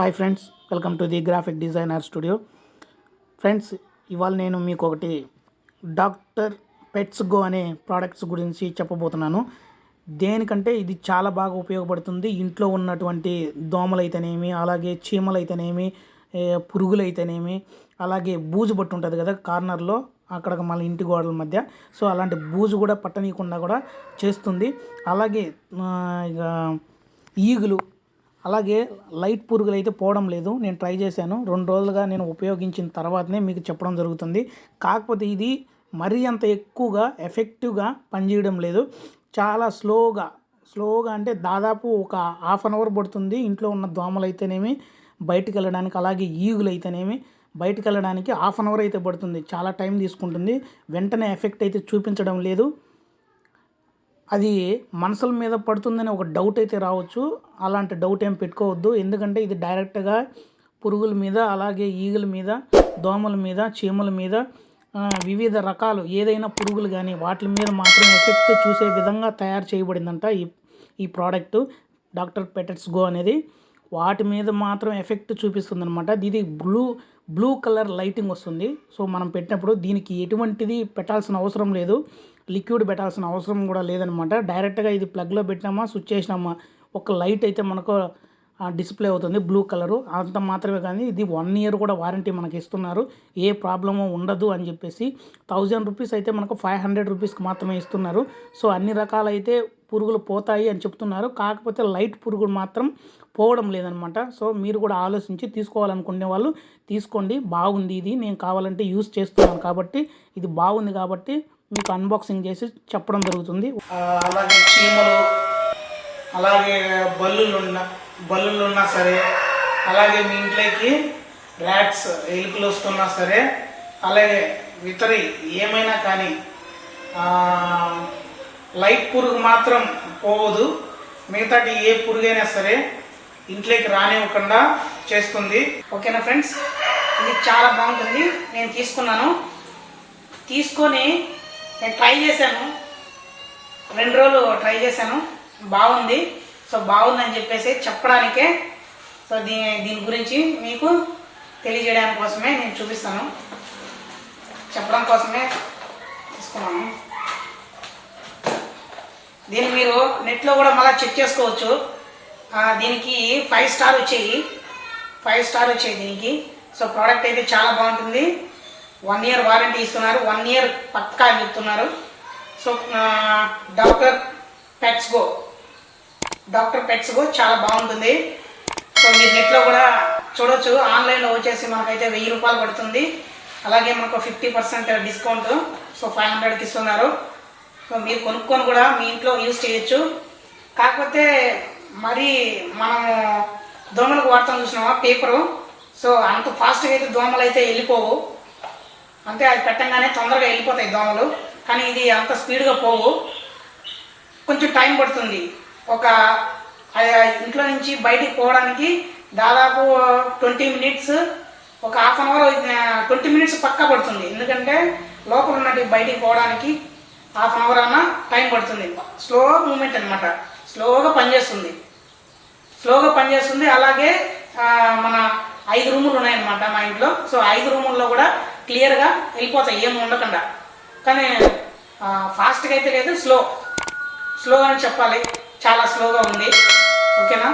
Hi friends welcome to the graphic designer studio. Friends ఇవాళ నేను మీకు ఒకటి డాక్టర్ పెట్స్ గో అనే ప్రోడక్ట్స్ గురించి చెప్పబోతున్నాను. దేనికంటే ఇది చాలా బాగా ఉపయోగపడుతుంది. ఇంట్లో ఉన్నటువంటి దోమలు అయితేనేమి అలాగే చీమలు అయితేనేమి అలాగే బూజు పట్టు ఉంటుంది కదా కార్నర్లో అక్కడ మన ఇంటి గోడల మధ్య. సో అలాంటి బూజు కూడా పట్టనీయకుండా కూడా చేస్తుంది. అలాగే ఇక ఈగులు అలాగే లైట్ పురుగులు అయితే పోవడం లేదు. నేను ట్రై చేశాను. రెండు రోజులుగా నేను ఉపయోగించిన తర్వాతనే మీకు చెప్పడం జరుగుతుంది. కాకపోతే ఇది మరీ అంత ఎక్కువగా ఎఫెక్టివ్గా పనిచేయడం లేదు. చాలా స్లోగా స్లోగా అంటే దాదాపు ఒక హాఫ్ అన్ అవర్ పడుతుంది. ఇంట్లో ఉన్న దోమలు అయితేనేమి బయటకు వెళ్ళడానికి అలాగే ఈగులు అయితేనేమి బయటకు వెళ్ళడానికి హాఫ్ అన్ అవర్ అయితే పడుతుంది. చాలా టైం తీసుకుంటుంది. వెంటనే ఎఫెక్ట్ అయితే చూపించడం లేదు. అది మనసుల మీద పడుతుందని ఒక డౌట్ అయితే రావచ్చు. అలాంటి డౌట్ ఏం పెట్టుకోవద్దు. ఎందుకంటే ఇది డైరెక్ట్గా పురుగుల మీద అలాగే ఈగల మీద దోమల మీద చీమల మీద వివిధ రకాలు ఏదైనా పురుగులు కానీ వాటి మీద మాత్రం ఎఫెక్ట్ చూసే విధంగా తయారు చేయబడిందంట ఈ ఈ ప్రోడక్ట్ డాక్టర్ పెటెట్స్ గో అనేది వాటి మీద మాత్రం ఎఫెక్ట్ చూపిస్తుంది అనమాట ఇది బ్లూ బ్లూ కలర్ లైటింగ్ వస్తుంది. సో మనం పెట్టినప్పుడు దీనికి ఎటువంటిది పెట్టాల్సిన అవసరం లేదు. లిక్విడ్ పెట్టాల్సిన అవసరం కూడా లేదనమాట. డైరెక్ట్గా ఇది ప్లగ్లో పెట్టినామా స్విచ్ చేసినామా? ఒక లైట్ అయితే మనకు డిస్ప్లే అవుతుంది బ్లూ కలరు. అంత మాత్రమే కానీ ఇది వన్ ఇయర్ కూడా వారంటీ మనకి ఇస్తున్నారు. ఏ ప్రాబ్లము ఉండదు అని చెప్పేసి థౌజండ్ రూపీస్ అయితే మనకు ఫైవ్ హండ్రెడ్ రూపీస్కి మాత్రమే ఇస్తున్నారు. సో అన్ని రకాలైతే పురుగులు పోతాయి అని చెప్తున్నారు. కాకపోతే లైట్ పురుగులు మాత్రం పోవడం లేదనమాట. సో మీరు కూడా ఆలోచించి తీసుకోవాలనుకునే వాళ్ళు తీసుకోండి. బాగుంది ఇది. నేను కావాలంటే యూస్ చేస్తున్నాను కాబట్టి ఇది బాగుంది కాబట్టి మీకు అన్బాక్సింగ్ చేసి చెప్పడం జరుగుతుంది. అలాగే చీమలు అలాగే బల్లులు ఉన్న బల్లులు ఉన్నా సరే అలాగే మీ ఇంట్లోకి ర్యాట్స్ ఎలుకలు వస్తున్నా సరే అలాగే ఇతరి ఏమైనా కానీ లైట్ పురుగు మాత్రం పోవదు మిగతాటి ఏ పురుగైనా సరే ఇంట్లోకి రానివ్వకుండా చేస్తుంది. ఓకేనా ఫ్రెండ్స్? ఇది చాలా బాగుంటుంది. నేను తీసుకున్నాను. తీసుకొని నేను ట్రై చేశాను. రెండు రోజులు ట్రై చేశాను. బాగుంది. సో బాగుందని చెప్పేసి చెప్పడానికే. సో దీని దీని గురించి మీకు తెలియజేయడానికి కోసమే నేను చూపిస్తాను. చెప్పడం కోసమే తీసుకున్నాను. దీన్ని మీరు నెట్లో కూడా మళ్ళీ చెక్ చేసుకోవచ్చు. దీనికి ఫైవ్ స్టార్ వచ్చాయి. ఫైవ్ స్టార్ వచ్చాయి దీనికి. సో ప్రోడక్ట్ అయితే చాలా బాగుంటుంది. వన్ ఇయర్ వారంటీ ఇస్తున్నారు వన్ ఇయర్ పక్కా అని చెప్తున్నారు. So doctor pets go doctor pets go చాలా బాగుంటుంది. సో మీరు నెట్లో కూడా చూడొచ్చు ఆన్లైన్లో వచ్చేసి మనకైతే వెయ్యి రూపాయలు పడుతుంది. అలాగే మనకు fifty percent discount so five హండ్రెడ్కి ఇస్తున్నారు. సో మీరు కొనుక్కొని కూడా మీ ఇంట్లో యూజ్ చేయొచ్చు. కాకపోతే మరి మనము దోమలకు వాడతాం చూసినామా పేపరు. సో అంత ఫాస్ట్గా అయితే దోమలు అయితే వెళ్ళిపోవు. అంతే అది పెట్టంగానే తొందరగా వెళ్ళిపోతాయి దోమలు. కానీ ఇది అంత స్పీడ్గా పోవు. కొంచెం టైం పడుతుంది. ఒక ఇంట్లో నుంచి బయటికి పోవడానికి దాదాపు ట్వంటీ మినిట్స్ ఒక half an hour twenty minutes పక్కా పడుతుంది. ఎందుకంటే లోపల ఉన్నట్టు బయటికి పోవడానికి హాఫ్ అన్ అవర్ అన్న టైం పడుతుంది. స్లో మూమెంట్ అనమాట స్లోగా పనిచేస్తుంది. స్లోగా పనిచేస్తుంది. అలాగే మన ఐదు రూములు ఉన్నాయన్నమాట మా ఇంట్లో. సో ఐదు రూముల్లో కూడా క్లియర్గా వెళ్ళిపోతాయి ఏం ఉండకుండా. కానీ ఫాస్ట్గా అయితే లేదు స్లో స్లో అని చెప్పాలి. చాలా స్లోగా ఉంది. ఓకేనా